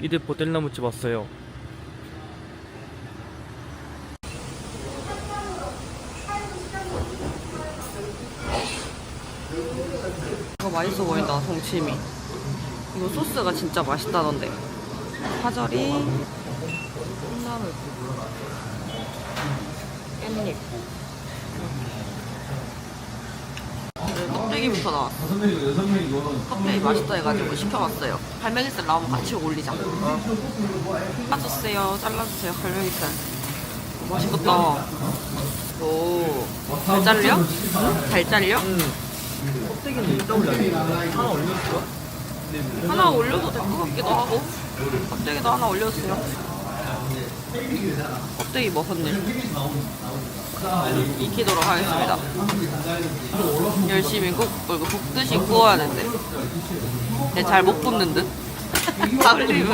이들 보들나무집 왔어요. 이거 맛있어 보인다, 동치미. 이거 소스가 진짜 맛있다던데. 파절이, 콩나물, 깻잎. 네, 껍데기부터 나왔어. 껍데기 맛있다 해가지고 시켜봤어요. 갈매기살 나오면 같이 올리자. 잘라주세요. 잘라주세요. 갈매기살. 맛있겠다. 오, 잘 잘려? 잘 잘려? 껍데기는 올려야 하나 올려줄까? 하나 올려도 될 것 같기도 하고 껍데기도 하나 올려주세요 껍데기 먹었네 익히도록 하겠습니다 열심히 국, 어, 이거 볶듯이 구워야 되는데. 잘 못 굽는 듯. 다 흘리면